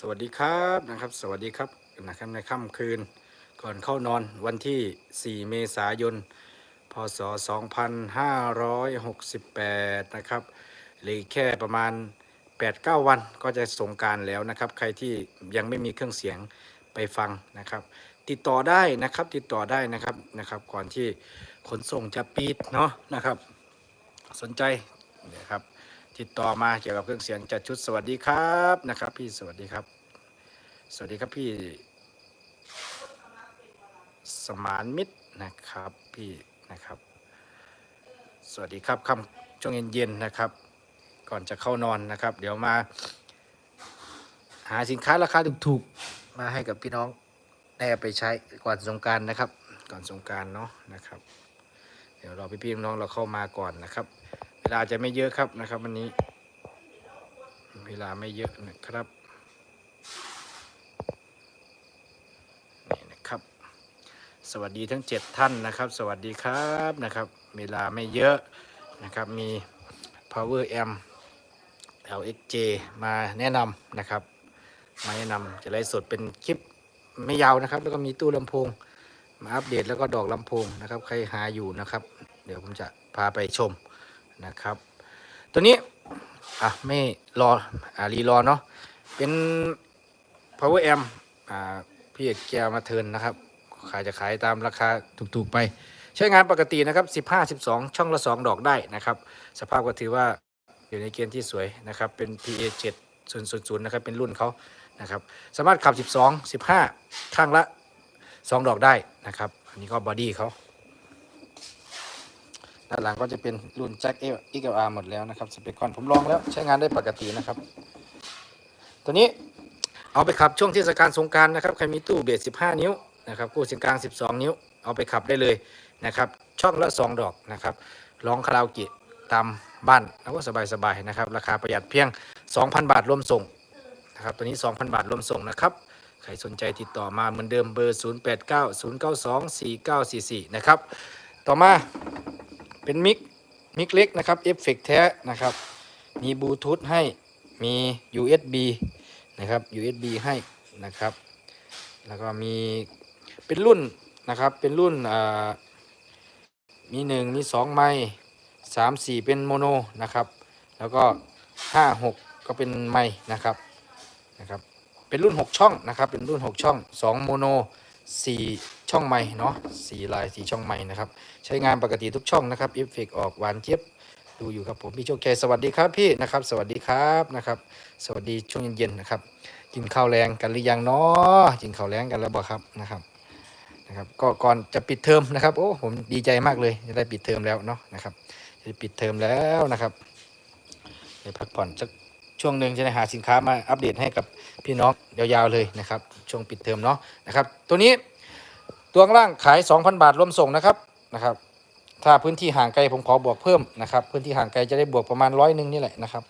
สวัสดีครับนะครับ สวัสดีครับนะครับในค่ำคืน ก่อนเข้านอนวันที่ 4 เมษายน พศ 2568 นะครับเหลือแค่ประมาณ 8-9 วันก็จะสงการแล้วนะครับ ใครที่ยังไม่มีเครื่องเสียงไปฟังนะครับ ติดต่อได้นะครับติดต่อได้นะครับนะครับ ก่อนที่ขนส่งจะปิดเนาะนะครับ สนใจนะครับ ติดต่อมาเกี่ยวกับเครื่องเสียงจัดชุดสวัสดีครับนะครับ พี่สวัสดีครับ สวัสดีครับพี่ สมานมิตรนะครับพี่นะครับ สวัสดีครับค่ำช่วงเย็นๆนะครับ ก่อนจะเข้านอนนะครับ เดี๋ยวมา หาสินค้าราคาถูกๆมาให้กับพี่น้องได้ไปใช้ก่อนสงการนะครับ ก่อนสงการเนาะนะครับ เดี๋ยวเราพี่ๆน้องๆเราเข้ามาก่อนนะครับ เวลาจะไม่เยอะครับนะครับ วันนี้ เวลาไม่เยอะนะครับนี่นะครับ สวัสดีทั้ง7ท่านนะครับ สวัสดีครับนะครับ เวลาไม่เยอะนะครับมี power amp LXJ มาแนะนำนะครับ มาแนะนำจะไลฟ์สดเป็นคลิปไม่ยาวนะครับ แล้วก็มีตู้ลำโพง มาอัปเดตแล้วก็ดอกลำโพงนะครับ ใครหาอยู่นะครับ เดี๋ยวผมจะพาไปชม นะครับ ตัวนี้ อะ ไม่รอ อ่ารีรอเนาะ เป็น power amp อ่า พี่เอกแกมาเทิร์นนะครับ ขายจะขายตามราคาถูกๆไป ใช้งานปกตินะครับ 15 12 ช่องละ 2 ดอกได้นะครับ สภาพก็ถือว่าอยู่ในเกณฑ์ที่สวยนะครับ เป็น PA 7 000นะครับ เป็นรุ่นเขานะครับ สามารถขับ 12 15 ข้างละ 2 ดอกได้นะครับ อันนี้ก็บอดี้เขา ด้านหลังก็จะเป็นรุ่นแจ็คเอลอีกอาร์หมดแล้วนะครับสเปคคอนผมลองแล้วใช้งานได้ปกตินะครับ ตัวนี้เอาไปขับช่วงเทศกาลสงการนะครับใครมีตู้เบส15 นิ้วนะครับกู้เสียงกลาง 12 นิ้ว เอาไปขับได้เลยนะครับช่องละ 2 ดอกนะครับร้องคาราโอเกะตามบ้านแล้วก็สบายๆนะครับ ราคาประหยัดเพียง 2,000 บาทรวมส่งนะครับตัวนี้ 2,000 บาทรวมส่งนะครับใครสนใจติดต่อมาเหมือนเดิมเบอร์ 0890924944 นะครับ ต่อมา เป็นมิกมิกเล็กนะครับเอฟเฟกแท้นะครับ มีบลูทูธให้มี USB นะครับ USB ให้นะครับ แล้วก็มีเป็นรุ่นนะครับเป็นรุ่นอ่ามี 1 มี 2 ไมค์3 4เป็นโมโนนะครับ แล้วก็5 6ก็เป็นไมค์นะครับนะครับ เป็นรุ่น 6 ช่องนะครับ เป็นรุ่น 6 ช่อง 2 โมโน 4ช่องไม้เนาะ4ลาย4ช่องไม้นะครับ ใช้งานปกติทุกช่องนะครับเอฟเฟกออกหวานเจี๊ยบดูอยู่ครับผมพี่โชคชัยสวัสดีครับพี่นะครับ สวัสดีครับนะครับ สวัสดีช่วงเย็นๆนะครับกินข้าวแรงกันหรือยังเนาะกินข้าวแรงกันแล้วบ่ครับนะครับนะครับ ก็ก่อนจะปิดเทอมนะครับโอ้ผมดีใจมากเลยจะได้ปิดเทอมแล้วเนาะนะครับจะได้ปิดเทอมแล้วนะครับได้พักผ่อนสัก ช่วงหนึ่งจะได้หาสินค้ามาอัปเดตให้กับพี่น้องยาวๆเลยนะครับ ช่วงปิดเทอมเนาะนะครับ ตัวนี้ตัวล่างขาย 2,000 บาทรวมส่งนะครับนะครับ ถ้าพื้นที่ห่างไกลผมขอบวกเพิ่มนะครับ พื้นที่ห่างไกลจะได้บวกประมาณร้อยหนึ่งนี่แหละนะครับ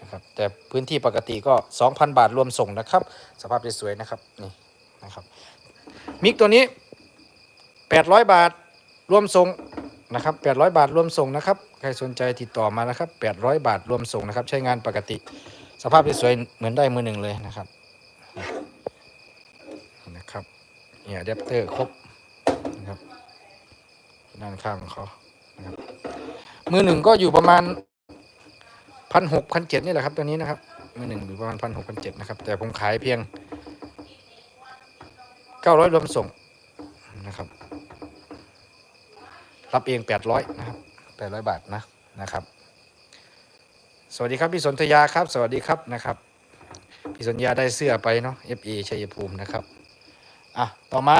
นะครับ แต่พื้นที่ปกติก็ 2,000 บาทรวมส่งนะครับ สภาพสวยๆนะครับนี่นะครับมิกตัวนี้ 800 บาทรวมส่งนะครับ800 บาทรวมส่งนะครับ ใครสนใจติดต่อมานะครับ 800 บาทรวมส่งนะครับ ใช้งานปกติ สภาพสวยๆเหมือนได้มือหนึ่งเลยนะครับนี่นะครับเนี่ยอะแดปเตอร์ครบนะครับด้านข้างของเขานะครับมือหนึ่งก็อยู่ประมาณพันหกพันเจ็ดนี่แหละครับตัวนี้นะครับมือหนึ่งอยู่ประมาณพันหกพันเจ็ดนะครับ แต่ผมขายเพียงเก้าร้อยรวมส่งนะครับ รับเองแปดร้อยนะครับ แปดร้อยบาทนะนะครับ สวัสดีครับพี่สนธยาครับ สวัสดีครับนะครับ พี่สนธยาได้เสื้อไปเนาะ FA ชัยภูมินะครับอะต่อมา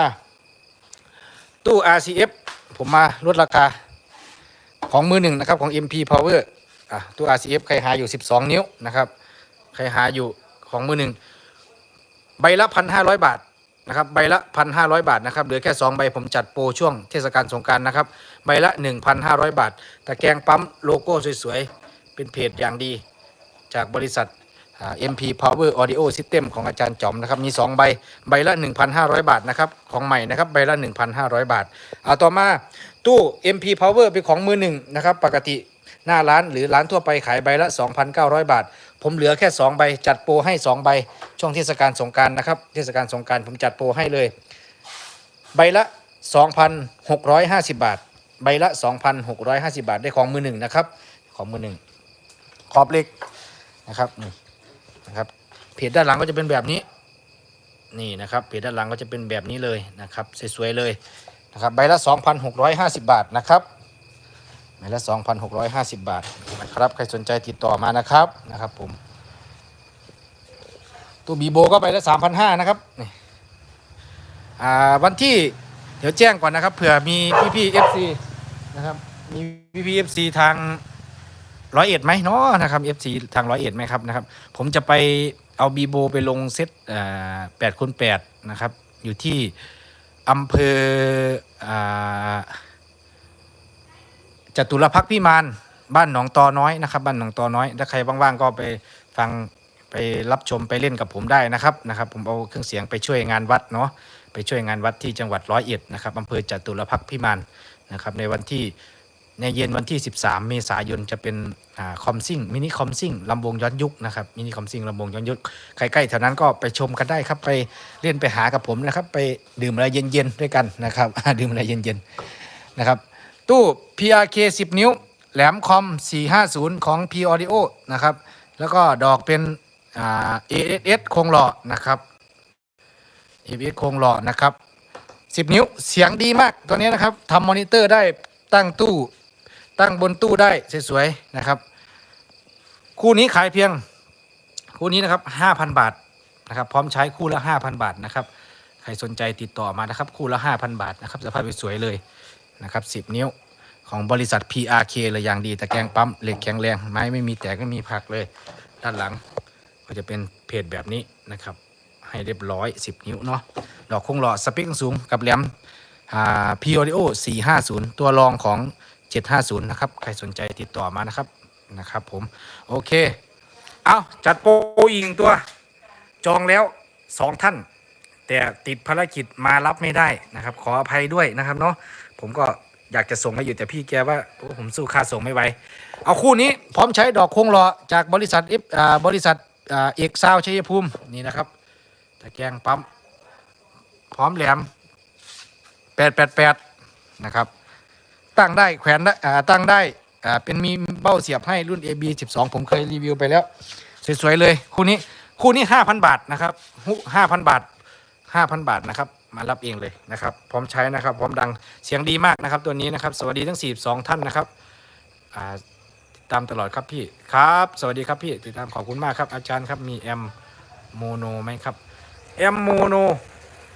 ตู้ RCF ผมมาลดราคาของมือหนึ่งนะครับของ MP Power อะตู้ RCF ใครหาอยู่ 12 นิ้วนะครับ ใครหาอยู่ของมือหนึ่งใบละพันห้าร้อยบาท นะครับใบละพันห้าร้อยบาทนะครับเหลือแค่ 2 ใบผมจัดโปรช่วงเทศกาลสงการนะครับใบละ 1,500 บาทตะแกรงปั๊มโลโก้สวยๆ เป็นเพจอย่างดี จากบริษัทอ่า MP Power Audio System ของอาจารย์จอมนะครับมี 2 ใบใบละ 1,500 บาทนะครับของใหม่นะครับใบละ 1,500 บาทเอาต่อมาตู้ MP Power เป็นของมือหนึ่งนะครับปกติหน้าร้านหรือร้านทั่วไปขายใบละ 2,900 บาท ผมเหลือแค่ 2 ใบ จัดโปรให้ 2 ใบ ช่วงเทศกาลสงการนะครับ เทศกาลสงการผมจัดโปรให้เลย ใบละ 2,650 บาท ใบละ 2,650 บาท ได้ของมือหนึ่งนะครับ ของมือหนึ่งขอบเหล็กนะครับนี่นะครับเพจด้านหลังก็จะเป็นแบบนี้ นี่นะครับเพจด้านหลังก็จะเป็นแบบนี้เลยนะครับสวยๆเลยนะครับใบละ 2,650 บาทนะครับ ใบละ 2,650 บาทนะครับ ใครสนใจติดต่อมานะครับนะครับผม ตัวบีโบก็ใบละ3,500นะครับนี่อ่าวันที่เดี๋ยวแจ้งก่อนนะครับเผื่อมีพี่พี่เอฟซีนะครับ มีพี่พี่เอฟซีทางร้อยเอ็ดไหมเนาะนะครับเอฟซีทางร้อยเอ็ดไหมครับนะครับ ผมจะไปเอาบีโบไปลงเซตแปดคูณแปดนะครับ อยู่ที่อำเภออ่า จตุรพักพิมานบ้านหนองตอน้อยนะครับบ้านหนองตอน้อย ถ้าใครว่างๆก็ไปฟังไปรับชมไปเล่นกับผมได้นะครับนะครับ ผมเอาเครื่องเสียงไปช่วยงานวัดเนาะไปช่วยงานวัดที่จังหวัดร้อยเอ็ดนะครับอำเภอจตุรพักพิมานนะครับในวันที่ในเย็นวันที่ 13 เมษายนจะเป็นอคอมซิ่งมินิคอมซิ่งลำวงย้อนยุคนะครับมินิคอมซิ่งลำวงย้อนยุคใกล้ๆแถวนั้นก็ไปชมกันได้ครับไปเล่นไปหากับผมนะครับ ไปดื่มอะไรเย็นๆด้วยกันนะครับดื่มอะไรเย็นๆนะครับ ตู้ PRK 10 นิ้ว แหลมคอม 450 ของ P Audio นะครับ แล้วก็ดอกเป็นอ่า ASS โครงหล่อนะครับ ASS โครงหล่อนะครับ 10 นิ้วเสียงดีมากตัวนี้นะครับทำมอนิเตอร์ได้ตั้งตู้ตั้งบนตู้ได้สวยๆนะครับ คู่นี้ขายเพียง คู่นี้นะครับ 5,000 บาทนะครับ พร้อมใช้คู่ละ 5,000 บาทนะครับ ใครสนใจติดต่อมานะครับ คู่ละ 5,000 บาทนะครับสภาพสวยๆเลย นะครับ10 นิ้วของบริษัท PRK เลยอย่างดีตะแกรงปั๊มเหล็กแข็งแรงไม้ไม่มีแตกไม่มีผักเลย ด้านหลังก็จะเป็นเพจแบบนี้นะครับ ให้เรียบร้อย 10 นิ้วเนาะดอกคงหล่อสเปคสูงกับแหลมอ่า P Audio 450 ตัวรองของ 750 นะครับ ใครสนใจติดต่อมานะครับนะครับผม โอเค เอาจัดโปรอีกหนึ่งตัว จองแล้ว 2 ท่าน แต่ติดภารกิจมารับไม่ได้นะครับ ขออภัยด้วยนะครับเนาะ ผมก็อยากจะส่งให้อยู่แต่พี่แกว่าโอ้ผมสู้ค่าส่งไม่ไหวเอาคู่นี้พร้อมใช้ดอกโค้งรอจากบริษัทเอฟบริษัทเอกซาวชัยภูมินี่นะครับตะแกงปั๊มพร้อมแหลม888นะครับ ตั้งได้แขวนได้ตั้งได้เป็นมีเบ้าเสียบให้รุ่น AB 12 ผมเคยรีวิวไปแล้ว สวยๆเลย คู่นี้คู่นี้ 5,000 บาทนะครับห้าพันบาท 5,000 บาทนะครับ มารับเองเลยนะครับพร้อมใช้นะครับพร้อมดังเสียงดีมากนะครับตัวนี้นะครับสวัสดีทั้ง 42 ท่านนะครับติดตามตลอดครับพี่ครับ สวัสดีครับพี่ติดตามขอบคุณมากครับอาจารย์ครับมีแอมโมโนไหมครับแอมโมโน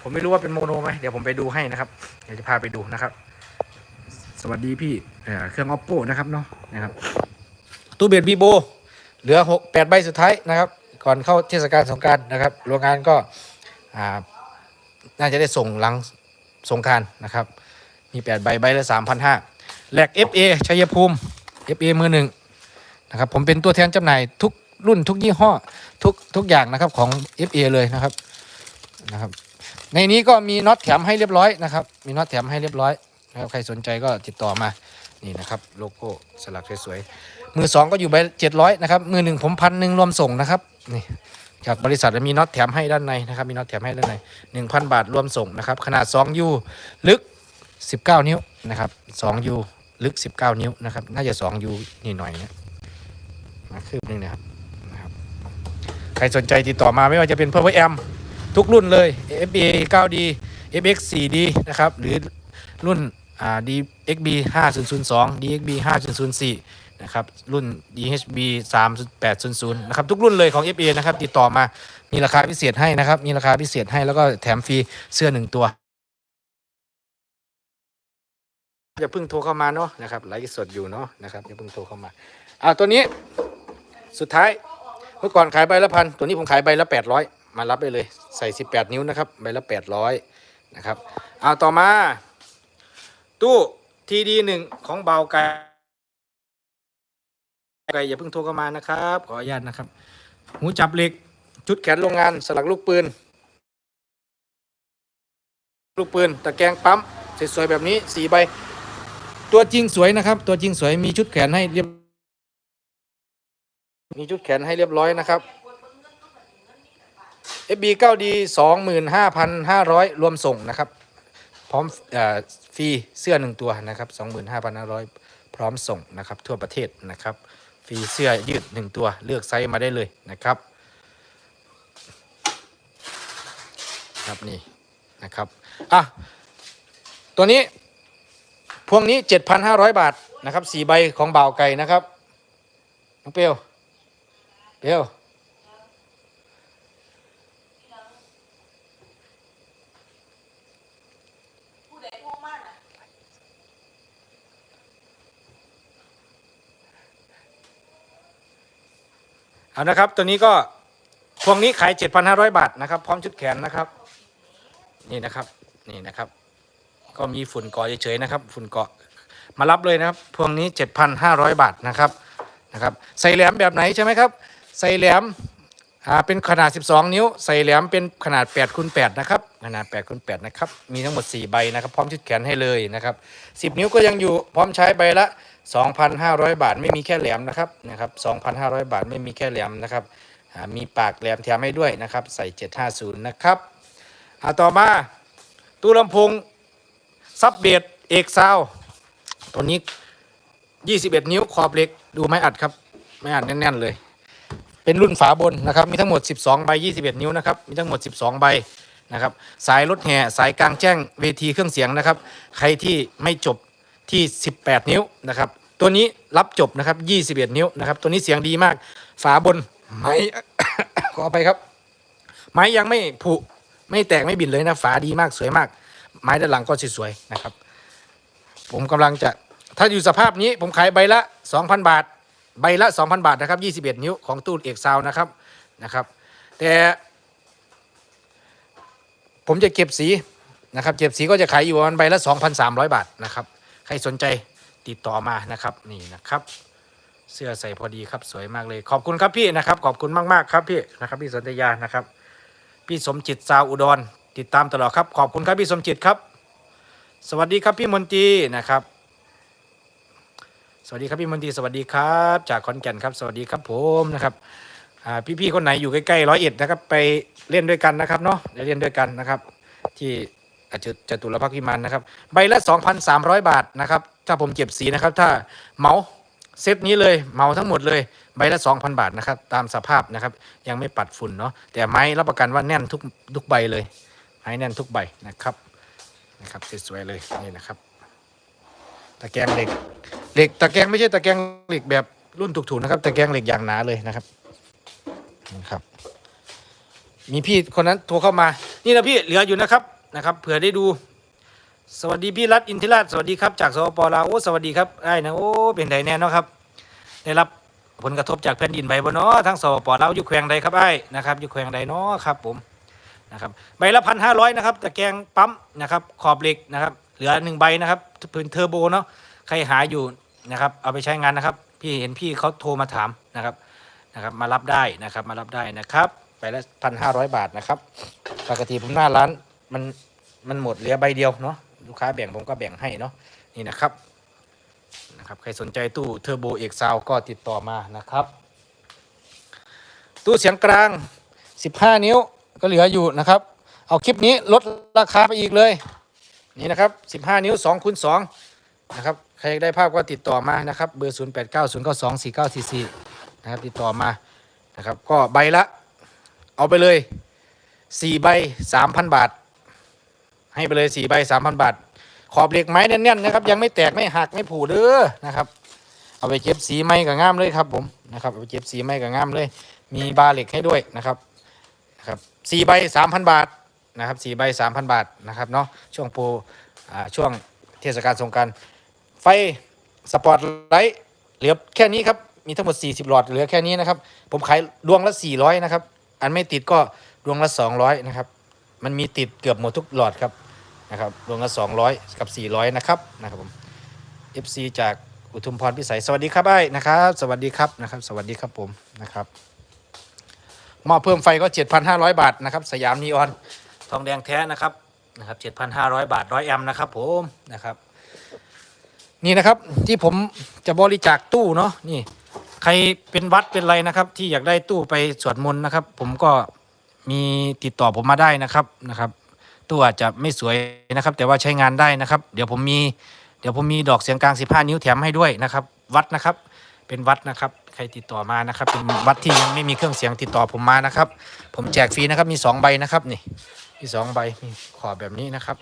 ผมไม่รู้ว่าเป็นโมโนไหมเดี๋ยวผมไปดูให้นะครับเดี๋ยวจะพาไปดูนะครับ สวัสดีพี่เเครื่อง oppo นะครับเนาะนะครับตู้เบียดบีโบเหลือ6 8ใบสุดท้ายนะครับ ก่อนเข้าเทศกาลสงกรารนะครับโรงงานก็อ่า น่าจะได้ส่งหลังสงการนะครับ มี8ใบใบละ3,500แหลก FA ชัยภูมิ FA มือหนึ่งนะครับผมเป็นตัวแทนจำหน่ายทุกรุ่นทุกยี่ห้อทุกทุกอย่างนะครับของ FA เลยนะครับนะครับ ในนี้ก็มีน็อตแถมให้เรียบร้อยนะครับ มีน็อตแถมให้เรียบร้อยนะครับใครสนใจก็ติดต่อมานี่นะครับโลโก้สลักสวยๆมือสองก็อยู่ใบเจ็ดร้อยนะครับมือหนึ่งผมพันหนึ่งรวมส่งนะครับนี่ จากบริษัทมีน็อตแถมให้ด้านในนะครับมีน็อตแถมให้ด้านใน 1,000 บาทรวมส่งนะครับขนาด2ยูลึก 19 นิ้วนะครับ2ยูลึก 19 นิ้วนะครับน่าจะ2ยูนี่หน่อยนะมาคืบหนึงนะครับใครสนใจติดต่อมาไม่ว่าจะเป็น Power Amp ทุกรุ่นเลย FBA 9D FX 4D นะครับหรือรุ่นอ่า DXB 5002 DXB 5004 นะครับ รุ่น DHB 3800นะครับ ทุกรุ่นเลยของ FA นะครับ ติดต่อมา มีราคาพิเศษให้นะครับ มีราคาพิเศษให้แล้วก็แถมฟรีเสื้อหนึ่งตัวอย่าเพิ่งโทรเข้ามาเนาะนะครับไลฟ์สดอยู่เนาะนะครับอย่าเพิ่งโทรเข้ามาอ่าตัวนี้สุดท้ายเมื่อก่อนขายใบละพันตัวนี้ผมขายใบละ800มารับได้เลยใส่18นิ้วนะครับใบละ800นะครับเอาต่อมา ตู้ทีดีหนึ่งของเบาไก ไกอย่าเพิ่งโทรเข้ามานะครับ ขออนุญาตนะครับ หูจับเหล็ก ชุดแขนโรงงานสลักลูกปืน ลูกปืนตะแกรงปั๊มสวยๆแบบนี้สี่ใบ ตัวจริงสวยนะครับ ตัวจริงสวยมีชุดแขนให้เรียบ มีชุดแขนให้เรียบร้อยนะครับ FB 9D 25,500 รวมส่งนะครับ พร้อมอฟรีเสื้อหนึ่งตัวนะครับ 25,500 พร้อมส่งนะครับทั่วประเทศนะครับ ฟรีเสื้อยืดหนึ่งตัวเลือกไซส์มาได้เลยนะครับครับนี่นะครับอะตัวนี้พวงนี้ 7,500 บาทนะครับสี่ใบของบ่าวไก่นะครับน้องเปียวเปียว ผู้ใดโทรมาน่ะ เอานะครับ ตัวนี้ก็พวงนี้ขาย 7,500 บาทนะครับ พร้อมชุดแขนนะครับ นี่นะครับนี่นะครับ ก็มีฝุ่นเกาะเฉยๆนะครับ ฝุ่นเกาะมารับเลยนะครับ พวงนี้ 7,500 บาทนะครับนะครับ ใส่แหลมแบบไหนใช่ไหมครับ ใส่แหลมอ่าเป็นขนาด 12 นิ้ว ใส่แหลมเป็นขนาด8คูณ8นะครับขนาด8คูณ8นะครับมีทั้งหมด 4 ใบนะครับ พร้อมชุดแขนให้เลยนะครับ 10 นิ้วก็ยังอยู่พร้อมใช้ใบละ 2,500 บาทไม่มีแค่แหลมนะครับนะครับ 2,500 บาทไม่มีแค่แหลมนะครับมีปากแหลมแถมให้ด้วยนะครับ ใส่ 750 นะครับอาต่อมาตู้ลำโพงซับเบสเอกซาวตัวนี้ 21 นิ้วขอบเหล็กดูไม้อัดครับ ไม้อัดแน่นๆเลย เป็นรุ่นฝาบนนะครับ มีทั้งหมด 12 ใบ 21 นิ้วนะครับ มีทั้งหมด 12 ใบนะครับ สายรถแห่สายกลางแจ้งเวทีเครื่องเสียงนะครับ ใครที่ไม่จบ ที่ 18 นิ้วนะครับ ตัวนี้รับจบนะครับ 21 นิ้วนะครับ ตัวนี้เสียงดีมาก ฝาบนไม้ขออภัยครับ ไม้ยังไม่ผุไม่แตกไม่บินเลยนะ ฝาดีมากสวยมาก ไม้ด้านหลังก็สวยๆนะครับ ผมกำลังจะถ้าอยู่สภาพนี้ผมขายใบละ 2,000 บาท ใบละ 2,000 บาทนะครับ 21 นิ้วของตู้เอกซาวนะครับนะครับ แต่ผมจะเก็บสีนะครับ เก็บสีก็จะขายอยู่ประมาณใบละ 2,300 บาทนะครับ ใครสนใจติดต่อมานะครับนี่นะครับ เสื้อใส่พอดีครับสวยมากเลย ขอบคุณครับพี่นะครับ ขอบคุณมากๆครับพี่นะครับพี่สนธยานะครับ พี่สมจิตซาวอุดร ติดตามตลอดครับขอบคุณครับพี่สมจิตครับ สวัสดีครับพี่มนตรีนะครับ สวัสดีครับพี่มนตรีสวัสดีครับ จากขอนแก่นครับ สวัสดีครับผมนะครับอ่าพี่ๆคนไหนอยู่ใกล้ๆร้อยเอ็ดนะครับ ไปเล่นด้วยกันนะครับเนาะได้เล่นด้วยกันนะครับ ที่ จจะจตุรพักษ์พิมานนะครับ ใบละ 2,300 บาทนะครับ ถ้าผมเก็บสีนะครับ ถ้าเหมาเซตนี้เลยเหมาทั้งหมดเลย ใบละ 2,000 บาทนะครับ ตามสภาพนะครับ ยังไม่ปัดฝุ่นเนาะแต่ไม้รับประกันว่าแน่นทุกทุกใบเลยไม้แน่นทุกใบนะครับนะครับสวยๆเลยนี่นะครับตะแกรงเหล็กเหล็กตะแกรงไม่ใช่ตะแกรงเหล็กแบบรุ่นถูกๆนะครับ ตะแกรงเหล็กอย่างหนาเลยนะครับนะครับ มีพี่คนนั้นโทรเข้ามา นี่นะพี่เหลืออยู่นะครับ นะครับเผื่อได้ดู สวัสดีพี่รัตอินทิราชสวัสดีครับจากสปปลาวโอ้สวัสดีครับได้นะโอ้เป็นไดแน่เนาะครับ ได้รับผลกระทบจากแผ่นดินไหวบ่เนาะทั้งสปปลาวอยู่แขวงใดครับไอ้นะครับอยู่แขวงใดเนาะครับผมนะครับใบละพันห้าร้อยนะครับตะแกรงปั๊มนะครับขอบเหล็กนะครับเหลือหนึ่งใบนะครับพื้นเทอร์โบเนาะใครหาอยู่นะครับเอาไปใช้งานนะครับ พี่เห็นพี่เขาโทรมาถามนะครับนะครับมารับได้นะครับมารับได้นะครับไปละพันห้าร้อยบาทนะครับปกติผมหน้าร้าน มันมันหมดเหลือใบเดียวเนาะลูกค้าแบ่งผมก็แบ่งให้เนาะนี่นะครับนะครับใครสนใจตู้เทอร์โบเอกซาวก็ติดต่อมานะครับ ตู้เสียงกลาง 15 นิ้วก็เหลืออยู่นะครับ เอาคลิปนี้ลดราคาไปอีกเลยนี่นะครับ 15 นิ้ว2คูณ2นะครับใครอยากได้ภาพก็ติดต่อมานะครับเบอร์ 0 8 9 0 9 2 4 9 4 4นะครับติดต่อมานะครับก็ใบละ เอาไปเลย 4 ใบ 3,000 บาท ให้ไปเลย4ใบ3,000บาท ขอบเหล็กไม้แน่นๆนะครับ ยังไม่แตกไม่หักไม่ผุเด้อนะครับ เอาไปเก็บสีไม้กับง่ามเลยครับผมนะครับเอาไปเก็บสีไม้กับง่ามเลย มีบาเหล็กให้ด้วยนะครับนะครับสี่ใบ3,000บาทนะครับสี่ใบ3,000บาทนะครับเนาะช่วงโปรอ่าช่วงเทศกาลสงกรารไฟสปอตไลท์เหลือแค่นี้ครับมีทั้งหมด 40 หลอดเหลือแค่นี้นะครับ ผมขายดวงละ 400 นะครับ อันไม่ติดก็ดวงละ 200 นะครับ มันมีติดเกือบหมดทุกหลอดครับ นะครับดวงละ200 กับ 400 นะครับนะครับผม FC จากอุทุมพรพิสัยสวัสดีครับไอ้นะครับ สวัสดีครับนะครับ สวัสดีครับผมนะครับหม้อเพิ่มไฟก็ 7,500 บาทนะครับ สยามนีออนทองแดงแท้นะครับนะครับ7,500 บาท 100 แอมป์นะครับผมนะครับนี่นะครับที่ผมจะบริจาคตู้เนาะนี่ ใครเป็นวัดเป็นอะไรนะครับ ที่อยากได้ตู้ไปสวดมนต์นะครับ ผมก็มีติดต่อผมมาได้นะครับนะครับ ตู้อาจจะไม่สวยนะครับ แต่ว่าใช้งานได้นะครับ เดี๋ยวผมมีเดี๋ยวผมมีดอกเสียงกลาง 15 นิ้วแถมให้ด้วยนะครับ วัดนะครับ เป็นวัดนะครับ ใครติดต่อมานะครับ เป็นวัดที่ยังไม่มีเครื่องเสียงติดต่อผมมานะครับ ผมแจกฟรีนะครับมีสองใบนะครับนี่มีสองใบมีขอบแบบนี้นะครับ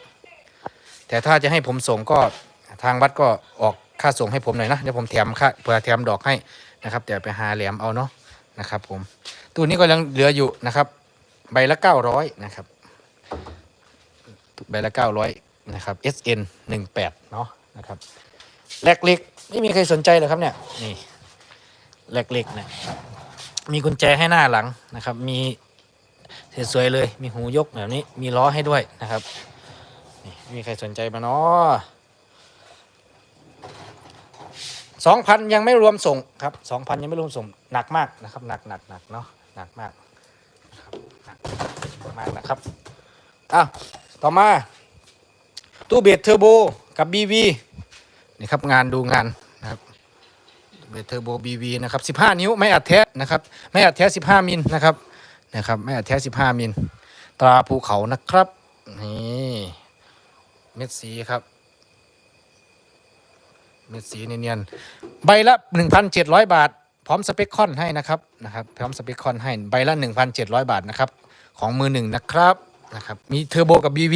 แต่ถ้าจะให้ผมส่งก็ทางวัดก็ออกค่าส่งให้ผมหน่อยนะเดี๋ยวผมแถมค่าเผื่อแถมดอกให้นะครับแต่ไปหาแหลมเอาเนาะนะครับ ผมตู้นี้ก็ยังเหลืออยู่นะครับ ใบละ900นะครับ ใบละ 900 นะครับ SN 18เนาะนะครับแลกเล็กไม่มีใครสนใจเลยครับเนี่ยนี่แลกเล็กเนี่ยมีกุญแจให้หน้าหลังนะครับ มีสวยๆเลยมีหูยกแบบนี้มีล้อให้ด้วยนะครับนี่มีใครสนใจมาเนาะสองพันยังไม่รวมส่งครับสองพันยังไม่รวมส่งหนักมากนะครับ หนักหนักหนักเนาะหนักมากหนักมากนะครับอะ ต่อมา ตู้เบสเทอร์โบกับ BV นี่ครับงานดูงานนะครับเบสเทอร์โบ BV นะครับ 15 นิ้วไม่อัดแท้นะครับไม่อัดแท้ 15 มิลนะครับนะครับไม่อัดแท้ 15 มิลตราภูเขานะครับนี่เม็ดสีครับ เม็ดสีเนียนๆใบละ 1,700 บาท พร้อมสเปคคอนให้นะครับนะครับพร้อมสเปคคอนให้ใบละ 1,700 บาทนะครับของมือหนึ่งนะครับ นะครับ มีเทอร์โบกับ BV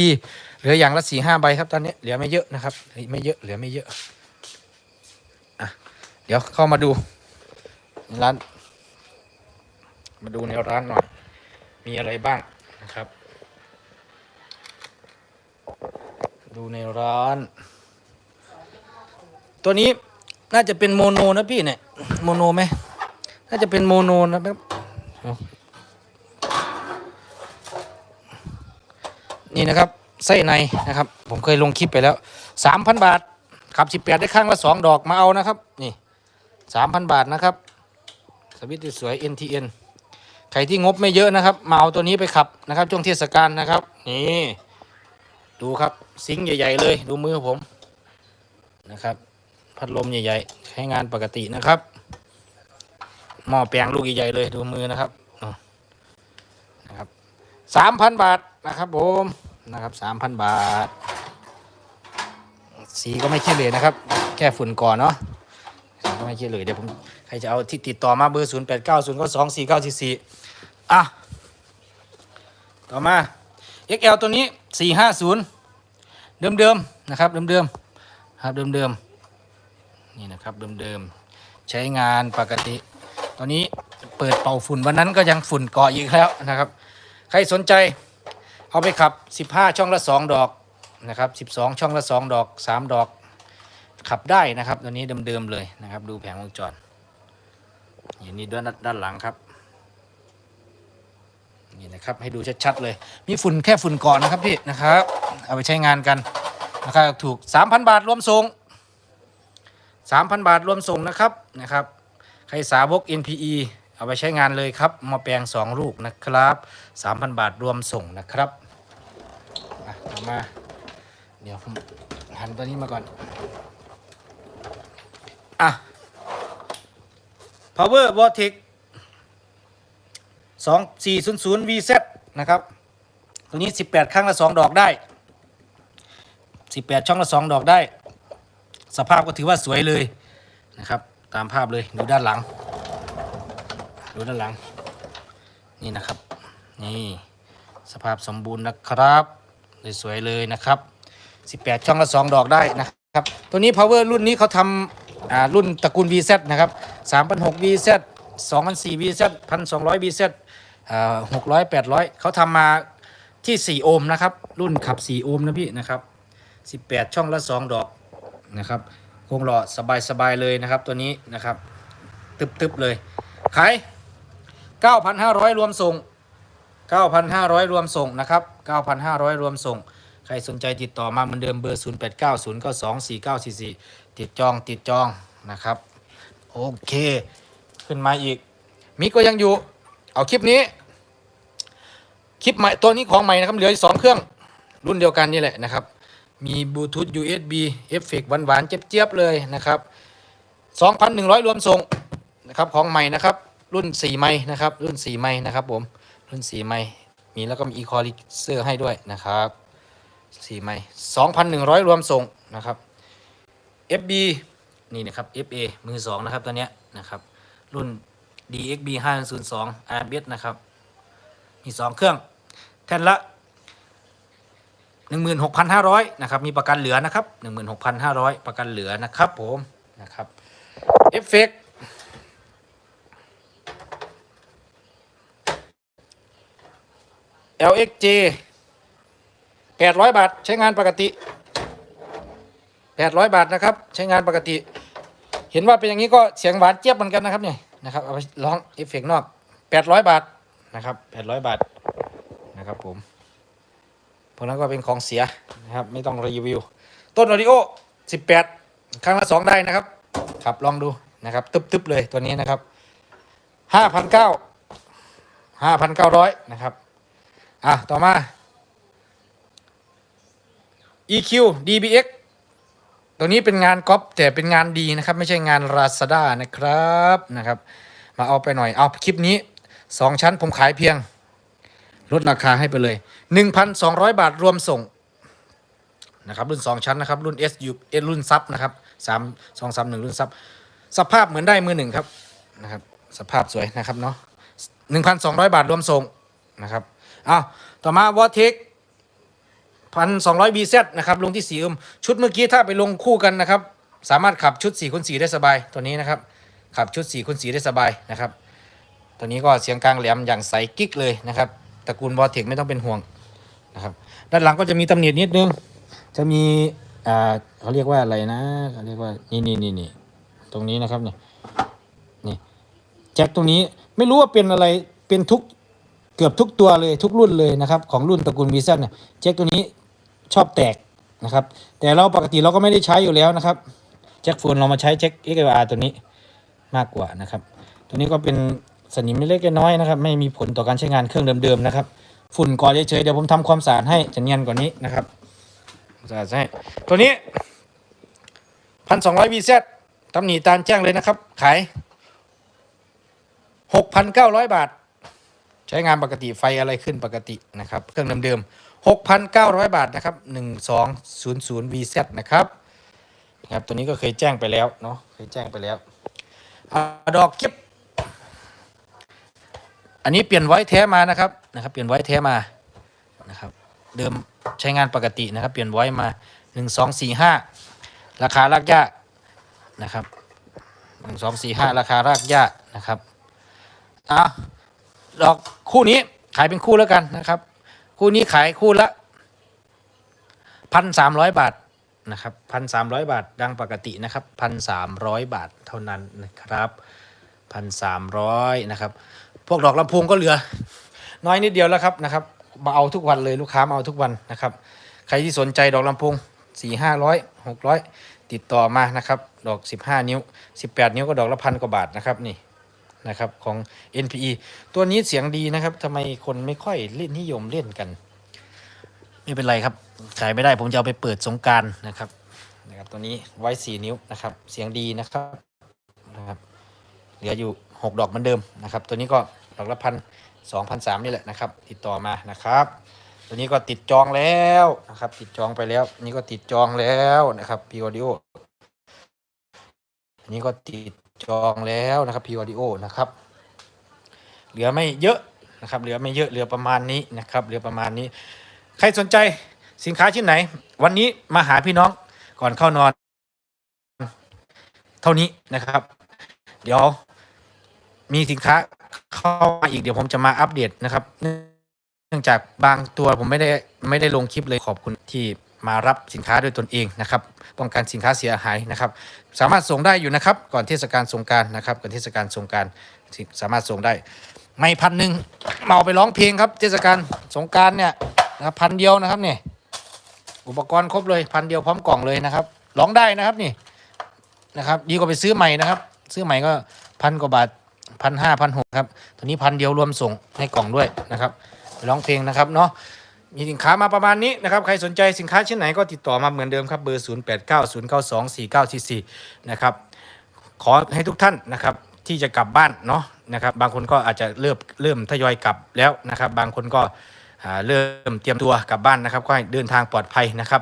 เหลืออย่างละสี่ห้าใบครับตอนนี้เหลือไม่เยอะนะครับไม่เยอะเหลือไม่เยอะอะเดี๋ยวเข้ามาดูร้าน มาดูในร้านหน่อย มีอะไรบ้างนะครับ ดูในร้าน ตัวนี้น่าจะเป็นโมโนนะพี่เนี่ยโมโนไหมน่าจะเป็นโมโนนะครับเอา นี่นะครับไส้ในนะครับ ผมเคยลงคลิปไปแล้ว3,000บาทขับ18ได้ข้างละ2ดอกมาเอานะครับ นี่3,000บาทนะครับ สวิตสวย NTN ใครที่งบไม่เยอะนะครับมาเอาตัวนี้ไปขับนะครับ ช่วงเทศกาลนะครับ นี่ดูครับซิงใหญ่ ๆ เลย ดูมือผมนะครับ พัดลมใหญ่ๆใช้งานปกตินะครับหม้อแปลงลูกใหญ่ๆเลยดูมือนะครับนะครับสามพันบาท นะครับผมนะครับสามพันบาท สีก็ไม่เขี้เหร่นะครับ แค่ฝุ่นก่อนเนาะสีก็ไม่ขี้เหร่เดี๋ยวผมใครจะเอาที่ติดต่อมาเบอร์ศูนย์แปดเก้าศูนย์ก็สองสี่เก้าสี่สี่อะต่อมา XL ตัวนี้สี่ห้าศูนย์เดิมๆนะครับเดิมๆครับเดิมๆนี่นะครับเดิมๆใช้งานปกติ ตอนนี้เปิดเป่าฝุ่นวันนั้นก็ยังฝุ่นเกาะอีกแล้วนะครับ ใครสนใจ เอาไปขับ15ช่องละ2ดอกนะครับ12ช่องละ2ดอก3ดอก ขับได้นะครับตัวนี้เดิมๆเลยนะครับ ดูแผงวงจรอย่างนี้ด้านด้านหลังครับนี่นะครับให้ดูชัดๆเลย มีฝุ่นแค่ฝุ่นเกาะนะครับพี่นะครับ เอาไปใช้งานกันนะครับถูก 3,000 บาทรวมส่ง 3,000 บาทรวมส่งนะครับนะครับ ใครสาวก NPE เอาไปใช้งานเลยครับมาแปลง 2 ลูกนะครับ 3,000 บาทรวมส่งนะครับเอามา เดี๋ยวผมหันตัวนี้มาก่อน อะ Power Vortex 2400 VZ นะครับ ตัวนี้ 18 ครั้งละ 2 ดอกได้ 18 ช่องละ 2 ดอกได้ สภาพก็ถือว่าสวยเลยนะครับ ตามภาพเลย ดูด้านหลัง ดูด้านหลัง นี่นะครับ นี่สภาพสมบูรณ์นะครับสวยๆเลยนะครับ 18 ช่องละ2ดอกได้นะครับ ตัวนี้ power รุ่นนี้เขาทำอ่ารุ่นตระกูล VZ นะครับ3,600 VZ 2,400 VZ 1,200 VZ อ่า600 800เขาทำมาที่ 4 โอห์มนะครับ รุ่นขับ 4 โอห์มนะพี่นะครับ 18 ช่องละ 2 ดอกนะครับคงหล่อสบายๆเลยนะครับตัวนี้นะครับ ตึบๆเลยขาย 9,500 รวมส่ง 9,500 รวมส่งนะครับ 9,500 รวมส่ง ใครสนใจติดต่อมาเหมือนเดิมเบอร์ 0890924944 ติดจองติดจองนะครับ โอเค ขึ้นมาอีก มิกก็ยังอยู่ เอาคลิปนี้ คลิปใหม่ตัวนี้ของใหม่นะครับ เหลืออีกสองเครื่องรุ่นเดียวกันนี่แหละนะครับ มีบลูทูธ USB เอฟเฟกต์หวานๆเจี๊ยบๆเลยนะครับ 2,100 รวมส่งนะครับของใหม่นะครับ รุ่น 4 ไม้นะครับ รุ่น 4 ไม้นะครับผม รุ่น 4 ไม้มีแล้วก็มีอีคอลิเซอร์ให้ด้วยนะครับ 4 ไม้2,100 รวมส่งนะครับ FB นี่นะครับ FA มือ 2 นะครับตัวเนี้ยนะครับ รุ่น DXB 502 RBS นะครับ มี 2 เครื่อง แท่นละ 16,500 นะครับ มีประกันเหลือนะครับ 16,500 ประกันเหลือนะครับผม นะครับ เอฟเฟก LXJ 800 บาท ใช้งานปกติ 800 บาทนะครับ ใช้งานปกติ เห็นว่าเป็นอย่างนี้ก็เสียงหวานเจี๊ยบเหมือนกันนะครับเนี่ยนะครับเอาไปร้องเอฟเฟกต์นอก 800 บาทนะครับ 800 บาทนะครับผมพวกนั้นก็เป็นของเสียนะครับ ไม่ต้องรีวิว ต้นออดิโอ 18 ครั้งละ 2 ได้นะครับครับลองดูนะครับ ตึบๆเลยตัวนี้นะครับ 5,900 5,900 นะครับ อะ ต่อมา EQ DBX ตัวนี้เป็นงานก๊อปแต่เป็นงานดีนะครับ ไม่ใช่งาน Lazada นะครับนะครับ มาเอาไปหน่อยเอาคลิปนี้ 2 ชั้นผมขายเพียง ลดราคาให้ไปเลย 1,200 บาทรวมส่งนะครับรุ่น 2 ชั้นนะครับ รุ่น SU เอรุ่นซับนะครับ3 2 3 1รุ่นซับสภาพเหมือนได้มือหนึ่งครับนะครับ สภาพสวยนะครับเนาะ1,200บาทรวมส่งนะครับ อาต่อมาวอเทคพันสองร้อยบีเซนะครับ ลงที่สีอึมชุดเมื่อกี้ถ้าไปลงคู่กันนะครับ สามารถขับชุด4คูณ4ได้สบายตัวนี้นะครับ ขับชุด4คูณ4ได้สบายนะครับ ตัวนี้ก็เสียงกลางแหลมอย่างใสกิ๊กเลยนะครับตระกูลวอเทคไม่ต้องเป็นห่วงนะครับ ด้านหลังก็จะมีตำหนินิดนึง จะมีอ่าเขาเรียกว่าอะไรนะเขาเรียกว่านี่นี่นี่นี่ตรงนี้นะครับเนี่ยนี่แจ็คตรงนี้ไม่รู้ว่าเป็นอะไรเป็นทุก เกือบทุกตัวเลยทุกรุ่นเลยนะครับ ของรุ่นตระกูลวีซันเนี่ยแจ็คตัวนี้ชอบแตกนะครับ แต่เราปกติเราก็ไม่ได้ใช้อยู่แล้วนะครับแจ็คโฟนเรามาใช้แจ็ค XLR ตัวนี้มากกว่านะครับ ตัวนี้ก็เป็นสนิมเล็กน้อยนะครับ ไม่มีผลต่อการใช้งานเครื่องเดิมๆนะครับ ฝุ่นก่อเฉยๆเดี๋ยวผมทำความสะอาดให้จะเนียนกว่านี้นะครับสะอาดให้ตัวนี้พันสองร้อยวีเซตตำหนิตามแจ้งเลยนะครับ ขายหกพันเก้าร้อยบาท ใช้งานปกติไฟอะไรขึ้นปกตินะครับเครื่องเดิมๆหกพันเก้าร้อยบาทนะครับหนึ่งสองศูนย์ศูนย์วีเซตนะครับนะครับตัวนี้ก็เคยแจ้งไปแล้วเนาะเคยแจ้งไปแล้วอดอกเก็บอันนี้เปลี่ยนไว้แท้มานะครับนะครับ เปลี่ยนไว้แท้มานะครับเดิมใช้งานปกตินะครับ เปลี่ยนไว้มาหนึ่งสองสี่ห้าราคารากหญ้านะครับหนึ่งสองสี่ห้าราคารากหญ้านะครับอะ ดอกคู่นี้ขายเป็นคู่แล้วกันนะครับ คู่นี้ขายคู่ละพันสามร้อยบาทนะครับพันสามร้อยบาทดังปกตินะครับพันสามร้อยบาทเท่านั้นนะครับพันสามร้อยนะครับ พวกดอกลำโพงก็เหลือ น้อยนิดเดียวแล้วครับนะครับมาเอาทุกวันเลยลูกค้ามาเอาทุกวันนะครับ ใครที่สนใจดอกลำโพงสี่ห้าร้อยหกร้อยติดต่อมานะครับ ดอกสิบห้านิ้วสิบแปดนิ้วก็ดอกละพันกว่าบาทนะครับนี่ นะครับของ NPE ตัวนี้เสียงดีนะครับทำไมคนไม่ค่อยเล่นนิยมเล่นกัน ไม่เป็นไรครับ ขายไม่ได้ผมจะเอาไปเปิดสงการนะครับนะครับ ตัวนี้ไว้สี่นิ้วนะครับ เสียงดีนะครับนะครับ เหลืออยู่หกดอกเหมือนเดิมนะครับ ตัวนี้ก็ดอกละพันสองพันสามนี่แหละนะครับ ติดต่อมานะครับ ตัวนี้ก็ติดจองแล้วนะครับ ติดจองไปแล้ว นี่ก็ติดจองแล้วนะครับพีออดิโออันนี้ก็ติด จองแล้วนะครับพีออดิโอนะครับ เหลือไม่เยอะนะครับ เหลือไม่เยอะเหลือประมาณนี้นะครับ เหลือประมาณนี้ ใครสนใจสินค้าชิ้นไหน วันนี้มาหาพี่น้องก่อนเข้านอน เท่านี้นะครับ เดี๋ยวมีสินค้าเข้ามาอีกเดี๋ยวผมจะมาอัปเดตนะครับ เนื่องจากบางตัวผมไม่ได้ไม่ได้ลงคลิปเลยขอบคุณที่ มารับสินค้าด้วยตนเองนะครับป้องกันสินค้าเสียหายนะครับ สามารถส่งได้อยู่นะครับ ก่อนเทศกาลสงการนะครับ ก่อนเทศกาลสงการสามารถส่งได้ ไม่พันหนึ่งเมาไปร้องเพลงครับ เทศกาลสงการเนี่ยนะพันเดียวนะครับเนี่ยอุปกรณ์ครบเลยพันเดียวพร้อมกล่องเลยนะครับร้องได้นะครับนี่นะครับ ดีกว่าไปซื้อใหม่นะครับ ซื้อใหม่ก็พันกว่าบาทพันห้าพันหกครับตัวนี้พันเดียวรวมส่งให้กล่องด้วยนะครับร้องเพลงนะครับเนาะ มีสินค้ามาประมาณนี้นะครับ ใครสนใจสินค้าชิ้นไหนก็ติดต่อมาเหมือนเดิมครับ เบอร์ 0 8 9 0 9 2 4 9 4 4 นะครับ ขอให้ทุกท่านนะครับที่จะกลับบ้านเนาะนะครับ บางคนก็อาจจะเริ่มเริ่มทยอยกลับแล้วนะครับ บางคนก็เริ่มเตรียมตัวกลับบ้านนะครับ ก็ให้เดินทางปลอดภัยนะครับ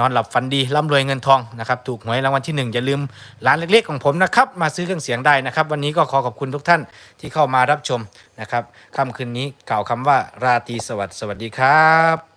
นอนหลับฝันดีร่ำรวยเงินทองนะครับถูกหวยรางวัลที่หนึ่งอย่าลืมร้านเล็กๆของผมนะครับมาซื้อเครื่องเสียงได้นะครับ วันนี้ก็ขอขอบคุณทุกท่านที่เข้ามารับชมนะครับค่ำคืนนี้กล่าวคำว่าราตรีสวัสดิ์สวัสดีครับ